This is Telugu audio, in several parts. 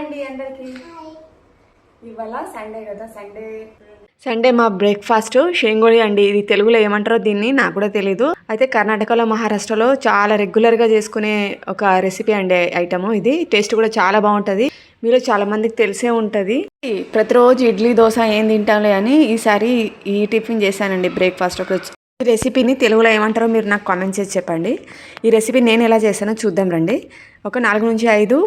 అండి అందరికి. ఇవాళ సండే కదా సండే సండే మా బ్రేక్ఫాస్ట్ షేంగోళి అండి. ఇది తెలుగులో ఏమంటారో దీన్ని నాకు కూడా తెలీదు. అయితే కర్ణాటకలో మహారాష్ట్రలో చాలా రెగ్యులర్గా చేసుకునే ఒక రెసిపీ అండి ఐటమ్ ఇది టేస్ట్ కూడా చాలా బాగుంటుంది. మీరు చాలా మందికి తెలిసే ఉంటుంది. ప్రతిరోజు ఇడ్లీ దోశ ఏం తింటాంలే అని ఈసారి ఈ టిఫిన్ చేశానండి బ్రేక్ఫాస్ట్ ఒక ఈ రెసిపీని తెలుగులో ఏమంటారో మీరు నాకు కామెంట్ చేసి చెప్పండి. ఈ రెసిపీ నేను ఎలా చేశానో చూద్దాం రండి. ఒక నాలుగు నుంచి ఐదు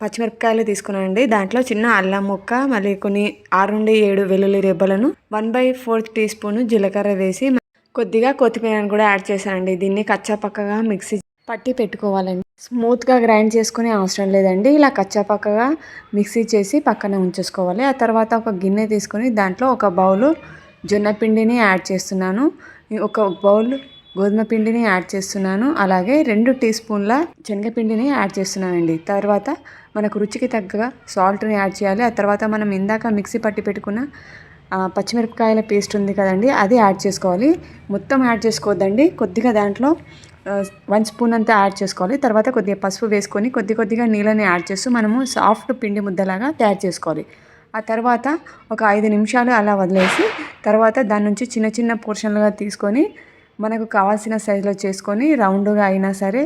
పచ్చిమిరపకాయలు తీసుకున్నానండి. దాంట్లో చిన్న అల్లం ముక్క మళ్ళీ కొన్ని ఆరు నుండి ఏడు వెల్లుల్లి రెబ్బలను one by fourth teaspoon జీలకర్ర వేసి కొద్దిగా కొత్తిమీరను కూడా యాడ్ చేశానండి. దీన్ని కచ్చాపక్కగా మిక్సీ పట్టి పెట్టుకోవాలండి. స్మూత్గా గ్రైండ్ చేసుకునే అవసరం లేదండి. ఇలా కచ్చాపక్కగా మిక్సీ చేసి పక్కన ఉంచేసుకోవాలి. ఆ తర్వాత ఒక గిన్నె తీసుకొని దాంట్లో ఒక బౌలు జొన్న పిండిని యాడ్ చేస్తున్నాను. ఒక బౌల్ గోధుమ పిండిని యాడ్ చేస్తున్నాను. అలాగే రెండు టీ స్పూన్ల శనగపిండిని యాడ్ చేస్తున్నానండి. తర్వాత మనకు రుచికి తగ్గగా సాల్ట్ని యాడ్ చేయాలి. ఆ తర్వాత మనం ఇందాక మిక్సీ పట్టి పెట్టుకున్న పచ్చిమిరపకాయల పేస్ట్ ఉంది కదండి అది యాడ్ చేసుకోవాలి. మొత్తం యాడ్ చేసుకోవద్దండి. కొద్దిగా దాంట్లో వన్ స్పూన్ అంతా యాడ్ చేసుకోవాలి. తర్వాత కొద్దిగా పసుపు వేసుకొని కొద్ది కొద్దిగా నీళ్ళని యాడ్ చేస్తూ మనము సాఫ్ట్ పిండి ముద్దలాగా తయారు చేసుకోవాలి. ఆ తర్వాత ఒక ఐదు నిమిషాలు అలా వదిలేసి తర్వాత దాని నుంచి చిన్న చిన్న పోర్షన్లుగా తీసుకొని మనకు కావాల్సిన సైజులో చేసుకొని రౌండ్గా అయినా సరే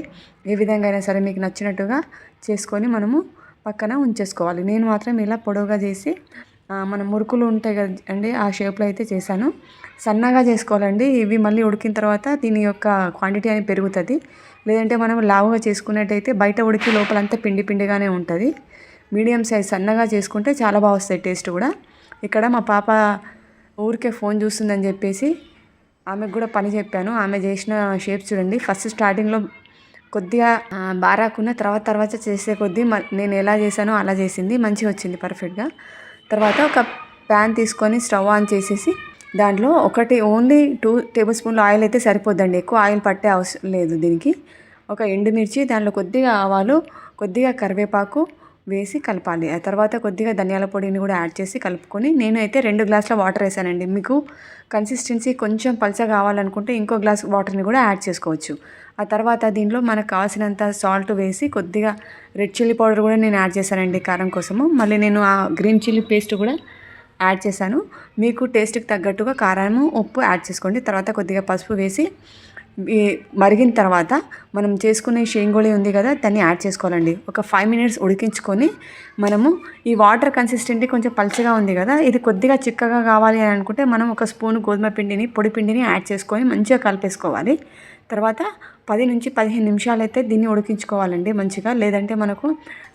ఏ విధంగా అయినా సరే మీకు నచ్చినట్టుగా చేసుకొని మనము పక్కన ఉంచేసుకోవాలి. నేను మాత్రం ఇలా పొడవుగా చేసి మన మురుకులు ఉంటాయి కదా అండి ఆ షేప్లో అయితే చేశాను. సన్నగా చేసుకోవాలండి. ఇవి మళ్ళీ ఉడికిన తర్వాత దీని యొక్క క్వాంటిటీ అనేది పెరుగుతుంది. లేదంటే మనం లావుగా చేసుకున్నట్టయితే బయట ఉడికి లోపలంతా పిండి పిండిగానే ఉంటుంది. మీడియం సైజ్ సన్నగా చేసుకుంటే చాలా బాగా వస్తాయి టేస్ట్ కూడా. ఇక్కడ మా పాప ఊరికే ఫోన్ చూస్తుందని చెప్పేసి ఆమెకు కూడా పని చెప్పాను. ఆమె చేసిన షేప్స్ చూడండి. ఫస్ట్ స్టార్టింగ్లో కొద్దిగా బారాకున్న తర్వాత తర్వాత చేసే కొద్దీ మ- నేను ఎలా చేశానో అలా చేసింది. మంచిగా వచ్చింది పర్ఫెక్ట్గా తర్వాత ఒక ప్యాన్ తీసుకొని స్టవ్ ఆన్ చేసేసి దాంట్లో ఒకటి ఓన్లీ టూ టేబుల్ స్పూన్ల ఆయిల్ అయితే సరిపోద్దండి. ఎక్కువ ఆయిల్ పట్టే అవసరం లేదు దీనికి. ఒక ఎండుమిర్చి దాంట్లో కొద్దిగా ఆవాలు కొద్దిగా కరివేపాకు వేసి కలపాలి. ఆ తర్వాత కొద్దిగా ధనియాల పొడిని కూడా యాడ్ చేసి కలుపుకొని నేను అయితే రెండు గ్లాసుల వాటర్ వేసానండి. మీకు కన్సిస్టెన్సీ కొంచెం పల్చగా కావాలనుకుంటే ఇంకో గ్లాస్ వాటర్ని కూడా యాడ్ చేసుకోవచ్చు. ఆ తర్వాత దీంట్లో మనకు కావాల్సినంత సాల్ట్ వేసి కొద్దిగా రెడ్ చిల్లీ పౌడర్ కూడా నేను యాడ్ చేశానండి కారం కోసము. మళ్ళీ నేను ఆ గ్రీన్ చిల్లీ పేస్ట్ కూడా యాడ్ చేశాను. మీకు టేస్ట్కి తగ్గట్టుగా కారము ఉప్పు యాడ్ చేసుకోండి. తర్వాత కొద్దిగా పసుపు వేసి మరిగిన తర్వాత మనం చేసుకునే షేంగోళి ఉంది కదా దాన్ని యాడ్ చేసుకోవాలండి. ఒక ఫైవ్ మినిట్స్ ఉడికించుకొని మనము ఈ వాటర్ కన్సిస్టెంటీ కొంచెం పల్చగా ఉంది కదా ఇది కొద్దిగా చిక్కగా కావాలి అని అనుకుంటే మనం ఒక స్పూన్ గోధుమ పిండిని పొడి పిండిని యాడ్ చేసుకొని మంచిగా కలిపేసుకోవాలి. తర్వాత పది నుంచి పదిహేను నిమిషాలు అయితే దీన్ని ఉడికించుకోవాలండి మంచిగా. లేదంటే మనకు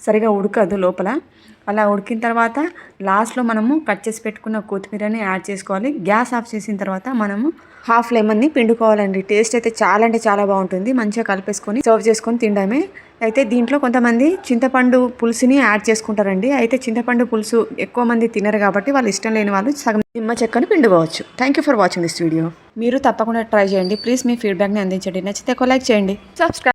సరిగా ఉడకదు లోపల. అలా ఉడికిన తర్వాత లాస్ట్లో మనము కట్ చేసి పెట్టుకున్న కొత్తిమీరని యాడ్ చేసుకోవాలి. గ్యాస్ ఆఫ్ చేసిన తర్వాత మనము హాఫ్ లెమన్ని పిండుకోవాలండి. టేస్ట్ అయితే చాలా అంటే చాలా బాగుంటుంది. మంచిగా కలిపేసుకొని సర్వ్ చేసుకొని తినడమే అయితే దీంట్లో కొంతమంది చింతపండు పులుసుని యాడ్ చేసుకుంటారండి. అయితే చింతపండు పులుసు ఎక్కువ మంది తినరు కాబట్టి వాళ్ళు ఇష్టం లేని వాళ్ళు సగం నిమ్మ చెక్కను పిండుకోవచ్చు. Thank you for watching this video మీరు తప్పకుండా ట్రై చేయండి. ప్లీజ్ మీ ఫీడ్బ్యాక్ని అందించండి. నచ్చితే ఒక లైక్ చేయండి. సబ్స్క్రైబ్